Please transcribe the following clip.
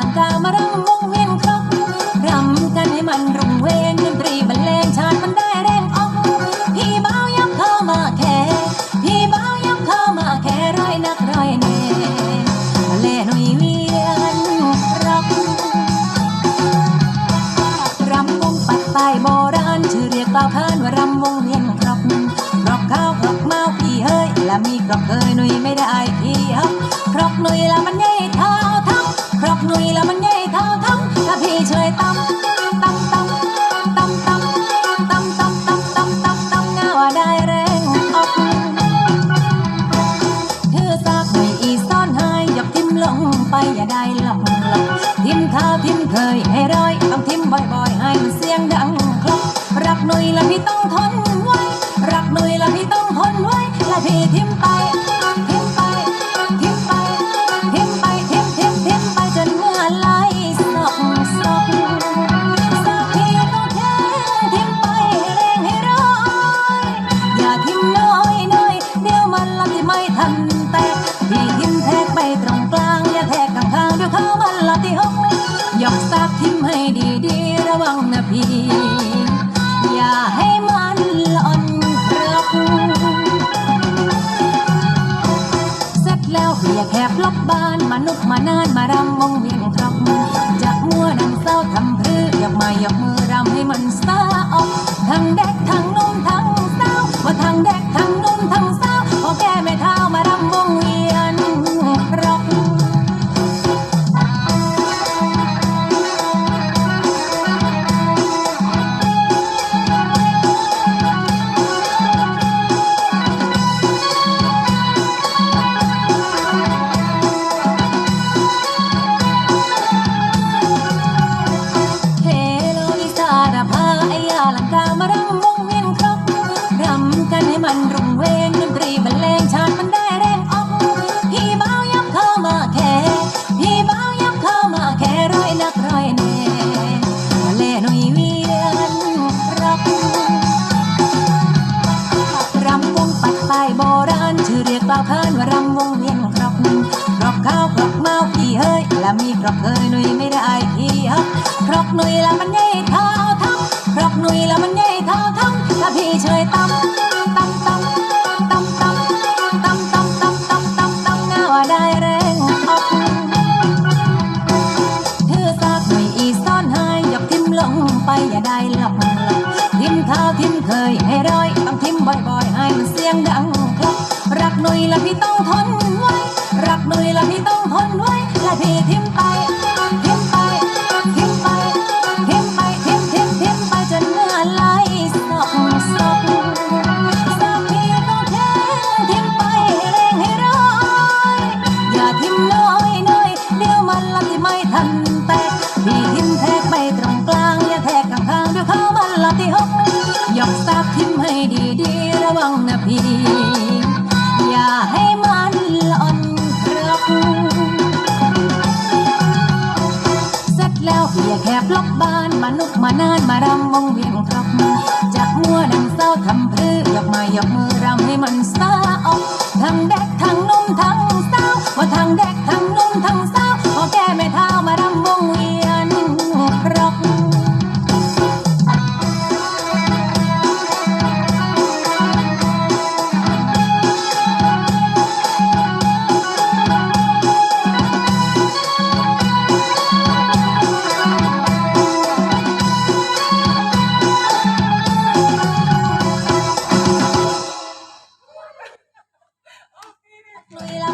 ลังกามารำวงเวียนครับรำกันให้มันรุ่ บ่อยๆ ให้มันเสียงดังครบรักหนุ่ยละพี่ต้องทนไว้ นุกมานานมารำวงเวียนครบจะมัวนังเศร้าทำพรือยกมายกมือรำให้มันซาออกทั้งเด็กทั้งนุ นว่ารำวงเวียนครบครอบข้าวครอบเมาพี่เฮ้ยและมีครอบเคยหนุ่ยไม่ได้พี่ฮับครอบหนุ่ยละมันใหญ่เท่าทั้งครบหนุ่ยละมันใหญ่เท่าทั้งถ้าพี่ช่วยตำตำตำตำตำตำตำตำตำตำตำเงาว่าได้แรงออกถือซากไม่อีซ่อนหายยกทิมลงไปอย่าได้หลับหลับทิมข้าวทิมเคยให้ร้อยต้องทิมบ่อยๆให้มันเสียงดัง นุ่ยละพี่ต้องทนไว้ รักหนุ่ยละพี่ต้องทนไว้และพี่ทิมไปทิมไปทิมไปทิมไปทิมทิมทิมไปจนเมื่อไหลสอกสอกสอกพี่ต้องแค่ทิมไปให้แรงให้ร้อยอย่าทิมน้อยน้อยเดี๋ยวมันละที่ไม่ทันแต่พี่ทิมแทกไปตรงกลางอย่าแทกข้างข้างเดี๋ยวเขามันละที่หกยกซากทิมให้ดีๆระวังนะพี่ ดาวเบียแคบล็อกบ้านมานุกมานานมารำวงเวียนครับจะมัวดังเศร้าทำเพื่อหยอกมาหยอกมือรำให้มันซา